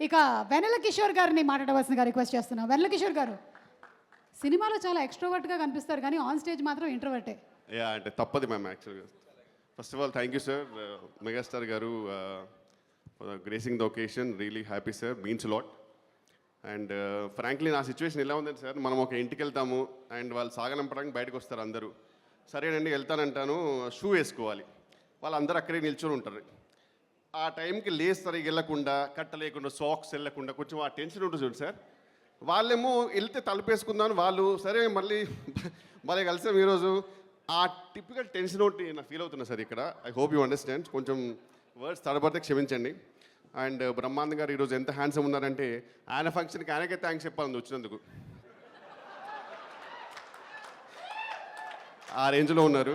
ఇక వెనల కిషోర్ గారిని మాట్లాడవలసిందిగా రిక్వెస్ట్ చేస్తున్నాను వెనల కిషోర్ గారు సినిమాలో చాలా ఎక్స్ట్రోవర్ట్గా కనిపిస్తారు కానీ ఆన్ స్టేజ్ మాత్రం ఇంట్రోవర్టే యా అంటే తప్పది మ్యామ్ యాక్చువల్గా first of all thank you sir megastar గారు gracing the occasion really happy sir means lot and frankly నా సిచ్యువేషన్ ఎలా ఉందండి సార్ మనం ఒక ఇంటికి వెళ్తాము అండ్ వాళ్ళు సాగనంపడానికి బయటకు వస్తారు అందరూ. సరేనండి వెళ్తానంటాను షూ వేసుకోవాలి. వాళ్ళందరూ అక్కడే నిల్చొని ఉంటారు. ఆ టైంకి లేస్ సరిగ్గా వెళ్ళకుండా కట్ట లేకుండా సాక్స్ వెళ్ళకుండా కొంచెం ఆ టెన్షన్ ఉంటుంది చూడండి సార్. వాళ్ళేమో వెళ్తే తలుపేసుకుందాం వాళ్ళు సరే మళ్ళీ మళ్ళీ కలిసాం ఈరోజు. ఆ టిపికల్ టెన్షన్ ఒకటి నాకు ఫీల్ అవుతున్నా సార్ ఇక్కడ. ఐ హోప్ యూ అండర్స్టాండ్ కొంచెం వర్డ్స్ తడబడితే క్షమించండి. అండ్ బ్రహ్మానంద్ గారు ఈరోజు ఎంత హ్యాండ్సమ్ ఉన్నారంటే ఆయన ఫంక్షన్కి ఆయనకే థ్యాంక్స్ చెప్పాలి వచ్చినందుకు. ఆ రేంజ్లో ఉన్నారు.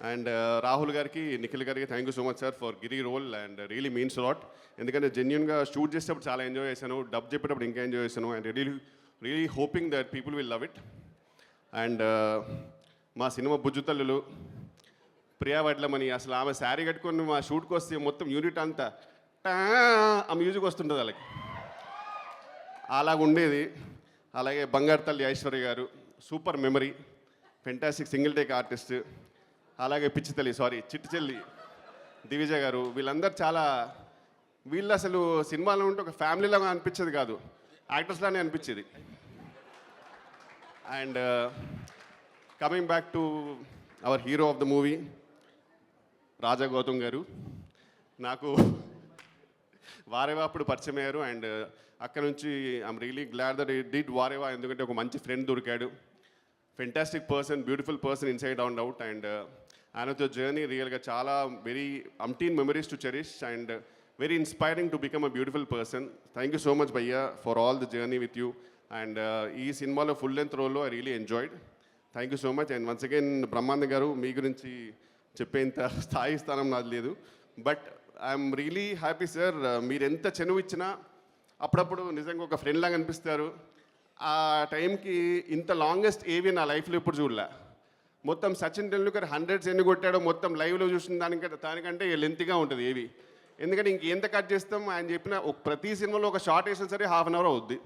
అండ్ రాహుల్ uh, గారికి నిఖిల్ గారికి thank you so much sir for Giri role and really means lot ఎందుకంటే జెన్యున్గా షూట్ చేసేటప్పుడు చాలా ఎంజాయ్ చేశాను డబ్ చెప్పేటప్పుడు ఇంకా ఎంజాయ్ చేశాను and really really hoping that people will love it and మా సినిమా బుజ్జుతల్లులు ప్రియా వడ్లమని అసలు ఆమె శారీ కట్టుకొని మా షూట్కి వస్తే మొత్తం యూనిట్ అంతా టా ఆ మ్యూజిక్ వస్తుంటుంది వాళ్ళకి. అలాగ ఉండేది అలాగే బంగారు తల్లి ఐశ్వర్య గారు super memory fantastic single take artist అలాగే పిచ్చి తల్లి సారీ చిట్టి చెల్లి దివిజ గారు వీళ్ళందరూ చాలా వీళ్ళు అసలు సినిమాలో ఉంటే ఒక ఫ్యామిలీలాగా అనిపించేది కాదు. యాక్టర్స్లానే అనిపించేది. And coming back to our hero of the movie Raja Gautam గారు. నాకు వారేవా అప్పుడు పరిచయం అయ్యారు. అండ్ uh, అక్కడ నుంచి I'm really glad that did వారేవా ఎందుకంటే ఒక మంచి ఫ్రెండ్ దొరికాడు. Fantastic person beautiful person inside and out and ఆయనతో జర్నీ రియల్గా చాలా very అంటీన్ memories to cherish and very inspiring to become a beautiful person thank you so much భయ్యా for all the journey with you and ఈ సినిమాలో full length రోల్లో I really enjoyed thank you so much and once again Brahmananda గారు మీ గురించి చెప్పేంత స్థాయి స్థానం నాది లేదు. But I'm really happy sir మీరు ఎంత చెనువు ఇచ్చినా అప్పుడప్పుడు నిజంగా ఒక ఫ్రెండ్ లాగా అనిపిస్తారు. ఆ టైంకి ఇంత లాంగెస్ట్ ఏవి నా లైఫ్లో ఇప్పుడు చూడలే. మొత్తం సచిన్ టెండూల్కర్ హండ్రెడ్స్ ఎన్ని కొట్టాడో మొత్తం లైవ్లో చూసిన దానికంటే దానికంటే లెంత్గా ఉంటుంది ఏవి. ఎందుకంటే ఇంకెంత కట్ చేస్తాం ఆయన చెప్పిన ఒక ప్రతి సినిమాలో ఒక షార్ట్ వేసినా సరే హాఫ్ అన్ అవర్ అవుద్ది.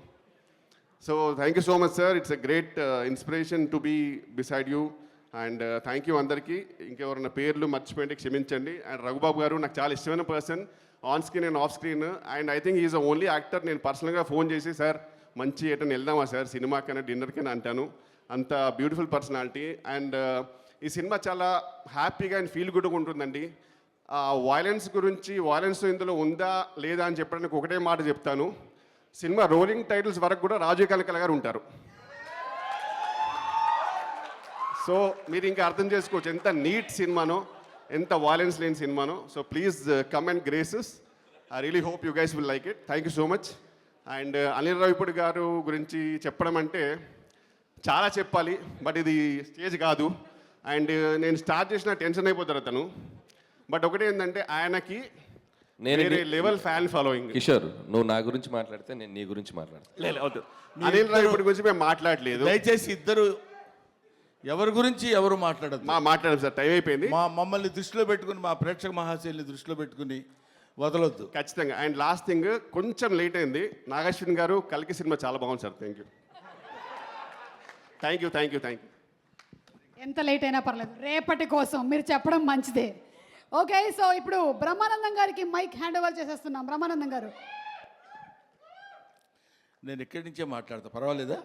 So thank you so much sir. It's a great inspiration to be beside you. And uh, thank you అందరికీ. ఇంకెవరైనా పేర్లు మర్చిపోయింటే క్షమించండి. అండ్ రఘుబాబు గారు నాకు చాలా ఇష్టమైన person on screen and off screen and I think is only actor నేను పర్సనల్గా ఫోన్ చేసి సార్ మంచి ఎటని వెళ్దామా సార్? సినిమాకైనా డిన్నర్కైనా? అంటాను. అంత బ్యూటిఫుల్ పర్సనాలిటీ అండ్ uh, ఈ సినిమా చాలా హ్యాపీగా అండ్ ఫీల్ గుడ్గా ఉంటుందండి. వాయిలెన్స్ గురించి వాయిలెన్స్ ఇందులో ఉందా లేదా అని చెప్పడానికి ఒకటే మాట చెప్తాను. సినిమా రోలింగ్ టైటిల్స్ వరకు కూడా రాజీవ్ కనకల గారు ఉంటారు. సో మీరు ఇంకా అర్థం చేసుకోవచ్చు ఎంత నీట్ సినిమానో ఎంత వాయిలెన్స్ లేని సినిమానో. So please come and graces I really hope you guys will like it thank you so much and Anil Ravipudi గారు గురించి చెప్పడం అంటే చాలా చెప్పాలి బట్ ఇది స్టేజ్ కాదు. అండ్ నేను స్టార్ట్ చేసిన టెన్షన్ అయిపోతారు అతను. బట్ ఒకటి ఏంటంటే ఆయనకి నేను లెవెల్ ఫ్యాన్ ఫాలోయింగ్ కిషోర్ నువ్వు నా గురించి మాట్లాడితే నేను నీ గురించి మాట్లాడతా. లేదు వద్దు. అనిల్ రావిపూడి గురించి మేము మాట్లాడలేదు. దయచేసి ఇద్దరు ఎవరి గురించి ఎవరు మాట్లాడదు మా మాట్లాడాం సార్ టైం అయిపోయింది. మా మమ్మల్ని దృష్టిలో పెట్టుకుని మా ప్రేక్షక మహాశైలిని దృష్టిలో పెట్టుకుని వదలొద్దు. ఖచ్చితంగా. అండ్ లాస్ట్ థింగ్ కొంచెం లేట్ అయింది. నాగశ్విన్ గారు కలికి సినిమా చాలా బాగుంది sir. Thank you thank you thank you thank you ఎంత లేట్ అయినా పర్లేదు. రేపటి కోసం మీరు చెప్పడం మంచిదే. ఓకే సో ఇప్పుడు బ్రహ్మానందం గారికి మైక్ హ్యాండ్ ఓవర్ చేసేస్తున్నాం. బ్రహ్మానందం గారు. నేను ఇక్కడి నుంచే మాట్లాడతా. పర్వాలేదా?